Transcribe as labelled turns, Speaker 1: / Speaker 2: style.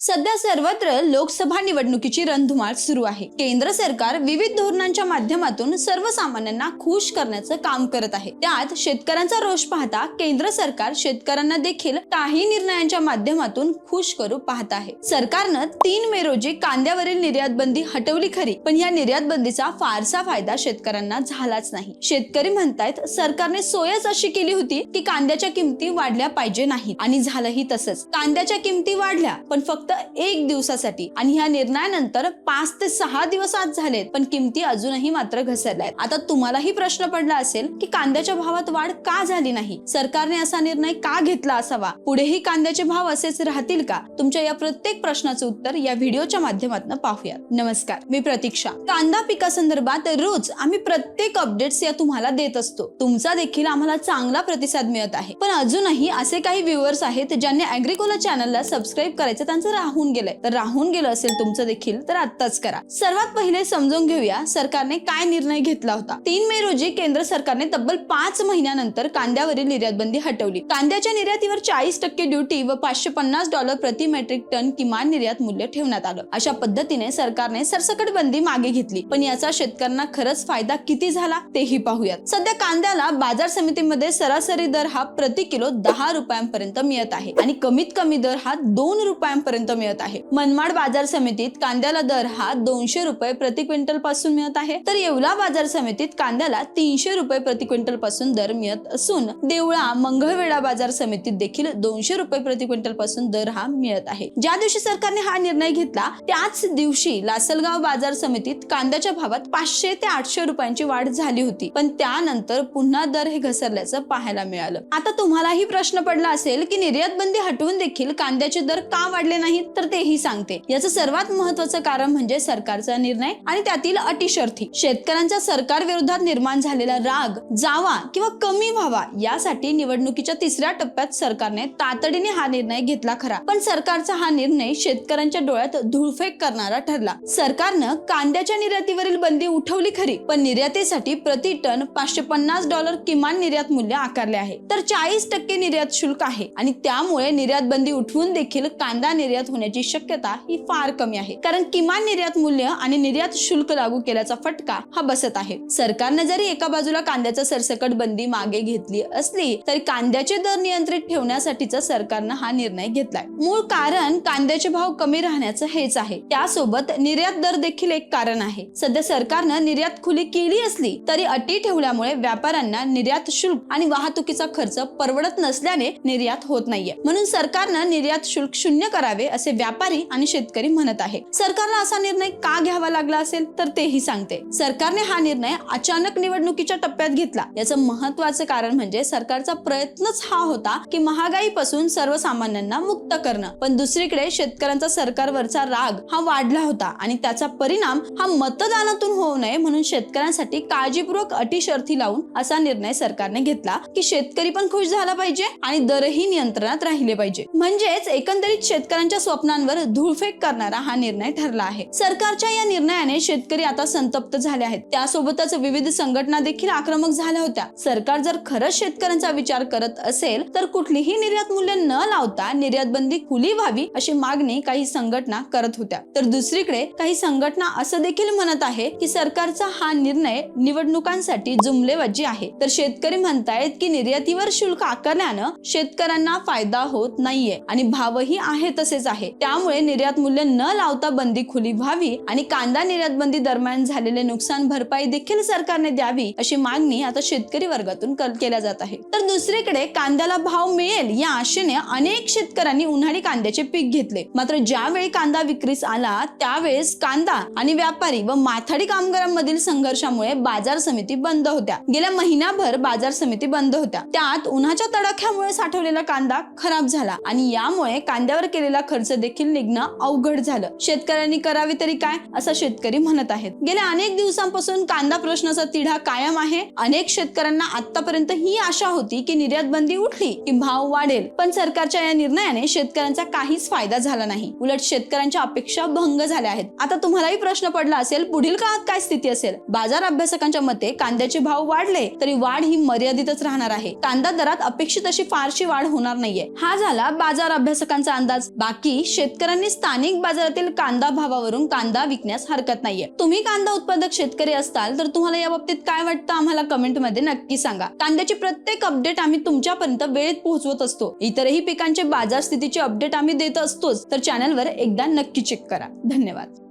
Speaker 1: सध्या सर्वत्र लोकसभा निवडणुकीची रणधुमाळ सुरू आहे. केंद्र सरकार विविध धोरणांच्या माध्यमातून सर्वसामान्यांना खुश करण्याचं काम करत आहे. त्यात शेतकऱ्यांचा रोष पाहता केंद्र सरकार शेतकऱ्यांना देखील काही निर्णयांच्या माध्यमातून खुश करू पाहत आहे. सरकारनं तीन मे रोजी कांद्यावरील निर्यात बंदी हटवली खरी पण या निर्यात बंदीचा फारसा फायदा शेतकऱ्यांना झालाच नाही. शेतकरी म्हणतायत सरकारने सोयच अशी केली होती की कांद्याच्या किमती वाढल्या पाहिजे नाहीत. आणि झालंही तसंच. कांद्याच्या किमती वाढल्या पण फक्त एक दिवसासाठी. आणि ह्या निर्णयानंतर पाच ते सहा दिवस आज झालेत पण किमती अजूनही मात्र घसरल्या आहेत आता तुम्हालाही प्रश्न पडला असेल की कांद्याच्या भावात वाढ का झाली नाही? सरकारने असा निर्णय का घेतला असावा? पुढेही कांद्याचे भाव असेच राहतील का? तुमच्या या प्रत्येक प्रश्नाचं उत्तर या व्हिडिओच्या माध्यमातून पाहूयात. नमस्कार मी प्रतीक्षा. कांदा पिकासंदर्भात रोज आम्ही प्रत्येक अपडेट्स या तुम्हाला देत असतो. तुमचा देखील आम्हाला चांगला प्रतिसाद मिळत आहे. पण अजूनही असे काही व्ह्युअर्स आहेत ज्यांनी अॅग्रिकोला चॅनलला सबस्क्राईब करायचं त्यांचं राहून गेलंय. तर राहून गेलं असेल तुमचं देखील तर आत्ताच करा. सर्वात पहिले समजून घेऊया सरकारने काय निर्णय घेतला होता. तीन मे रोजी केंद्र सरकारने तब्बल पाच महिन्यानंतर कांद्यावरील निर्यात बंदी हटवली. कांद्याच्या निर्यातीवर चाळीस टक्के ड्युटी व पाचशे पन्नास डॉलर प्रति मेट्रिक टन किमान निर्यात मूल्य ठेवण्यात आलं. अशा पद्धतीने सरकारने सरसकट बंदी मागे घेतली. पण याचा शेतकऱ्यांना खरंच फायदा किती झाला तेही पाहूयात. सध्या कांद्याला बाजार समितीमध्ये सरासरी दर हा प्रति किलो दहा रुपयांपर्यंत मिळत आहे. आणि कमीत कमी दर हा दोन रुपयांपर्यंत मिळत आहे. मनमाड बाजार समितीत कांद्याला दर हा दोनशे रुपये प्रति क्विंटलपासून मिळत आहे. तर येवला बाजार समितीत कांद्याला तीनशे रुपये प्रति क्विंटलपासून दर मिळत असून देवळा मंगळवेढा बाजार समितीत देखील दोनशे रुपये प्रति क्विंटलपासून दर हा मिळत आहे. ज्या दिवशी सरकारने हा निर्णय घेतला त्याच दिवशी लासलगाव बाजार समितीत कांद्याच्या भावात पाचशे ते आठशे रुपयांची वाढ झाली होती. पण त्यानंतर पुन्हा दर हे घसरल्याचं पाहायला मिळालं. आता तुम्हालाही प्रश्न पडला असेल की निर्यात बंदी हटवून देखील कांद्याचे दर का वाढले नाही? नाही तर तेही सांगते. याचं सर्वात महत्वाचं कारण म्हणजे सरकारचा निर्णय आणि त्यातील अटी शर्थी शेतकऱ्यांचा सरकार विरोधात निर्माण झालेला राग जावा किंवा कमी व्हावा यासाठी निवडणुकीच्या तिसऱ्या टप्प्यात सरकारने तातडीने हा निर्णय घेतला खरा. पण सरकारचा हा निर्णय शेतकऱ्यांच्या डोळ्यात धुळफेक करणारा ठरला. सरकारनं कांद्याच्या निर्यातीवरील बंदी उठवली खरी पण निर्यातीसाठी प्रति टन पाचशे पन्नास डॉलर किमान निर्यात मूल्य आकारले आहे. तर चाळीस टक्के निर्यात शुल्क आहे आणि त्यामुळे निर्यात बंदी उठवून देखील कांदा निर्यात होण्याची शक्यता ही फार कमी आहे. कारण किमान निर्यात मूल्य आणि निर्यात शुल्क लागू केल्याचा फटका हा बसत आहे. सरकारने जरी एका बाजूला कांद्याचा सरसकट बंदी मागे घेतली असली तरी कांद्याचे दर नियंत्रित ठेवण्यासाठीचा सरकारनं हा निर्णय घेतलाय. मूळ कारण कांद्याचे भाव कमी राहण्याचं हेच आहे. त्यासोबत निर्यात दर देखील एक कारण आहे. सध्या सरकारनं निर्यात खुली केली असली तरी अटी ठेवल्यामुळे व्यापाऱ्यांना निर्यात शुल्क आणि वाहतुकीचा खर्च परवडत नसल्याने निर्यात होत नाहीये. म्हणून सरकारनं निर्यात शुल्क शून्य करावे असे व्यापारी आणि शेतकरी म्हणत आहे. सरकारला असा निर्णय का घ्यावा लागला असेल? तर तेही सांगते. सरकारने हा निर्णय अचानक निवडणुकीच्या टप्प्यात घेतला. याचं महत्वाचं कारण म्हणजे सरकारचा प्रयत्नच हा होता की महागाईपासून सर्वसामान्यांना मुक्त करणं. पण दुसरीकडे शेतकऱ्यांचा सरकारवरचा राग हा वाढला होता आणि त्याचा परिणाम हा मतदानातून होऊ नये म्हणून शेतकऱ्यांसाठी काळजीपूर्वक अटी शर्थी लावून असा निर्णय सरकारने घेतला की शेतकरी पण खुश झाला पाहिजे आणि दरही नियंत्रणात राहिले पाहिजे. म्हणजेच एकंदरीत शेतकऱ्यांच्या स्वप्नांवर धूळफेक करणारा हा निर्णय ठरला आहे. सरकारच्या या निर्णयाने शेतकरी आता संतप्त झाले आहेत. त्यासोबतच विविध संघटना देखील आक्रमक झाल्या होत्या. सरकार जर खरंच शेतकऱ्यांचा विचार करत असेल तर कुठलीही निर्यात मूल्य न लावता निर्यात बंदी खुली व्हावी अशी मागणी काही संघटना करत होत्या. तर दुसरीकडे काही संघटना असं देखील म्हणत आहे की सरकारचा हा निर्णय निवडणुकांसाठी जुमलेबाजी आहे. तर शेतकरी म्हणतायत की निर्यातीवर शुल्क आकारल्यानं शेतकऱ्यांना फायदा होत नाहीये आणि भावही आहे तसेच आहे. त्यामुळे निर्यात मूल्य न लावता बंदी खुली व्हावी आणि कांदा निर्यात बंदी दरम्यान झालेले नुकसान भरपाई देखील सरकारने द्यावी अशी मागणी आता शेतकरी वर्गातून केल्या जात आहे. तर दुसरीकडे कांद्याला भाव मिळेल या आशेने अनेक शेतकऱ्यांनी उन्हाळी कांद्याचे पीक घेतले. मात्र ज्यावेळी कांदा विक्रीस आला त्यावेळेस कांदा आणि व्यापारी व माथाडी कामगारांमधील संघर्षामुळे बाजार समिती बंद होत्या. गेल्या महिनाभर बाजार समिती बंद होत्या. त्यात उन्हाच्या तडाख्यामुळे साठवलेला कांदा खराब झाला आणि यामुळे कांद्यावर केलेला खर्च देखील निघणं अवघड झालं. शेतकऱ्यांनी करावे तरी काय असं शेतकरी म्हणत आहेत. गेल्या अनेक दिवसांपासून कांदा प्रश्नाचा तिढा कायम आहे. अनेक शेतकऱ्यांना आतापर्यंत ही आशा होती की निर्यात बंदी उठली की भाव वाढेल. पण सरकारच्या या निर्णयाने शेतकऱ्यांचा काहीच फायदा झाला नाही. उलट शेतकऱ्यांच्या अपेक्षा भंग झाल्या आहेत. आता तुम्हालाही प्रश्न पडला असेल पुढील काळात काय स्थिती असेल? बाजार अभ्यासकांच्या मते कांद्याचे भाव वाढले तरी वाढ ही मर्यादितच राहणार आहे. कांदा दरात अपेक्षित अशी फारशी वाढ होणार नाहीये. हा झाला बाजार अभ्यासकांचा अंदाज. बाकी की शेतकऱ्यांनी स्थानिक बाजारातील कांदा भावावरून कांदा विकण्यास हरकत नाहीये. तुम्ही कांदा उत्पादक शेतकरी असताल तर तुम्हाला या बाबतीत काय वाटतं आम्हाला कमेंटमध्ये नक्की सांगा. कांद्याची प्रत्येक अपडेट आम्ही तुमच्यापर्यंत वेळेत पोहोचवत असतो. इतरही पिकांचे बाजार स्थितीचे अपडेट आम्ही देत असतोच. तर चॅनलवर एकदा नक्की चेक करा. धन्यवाद.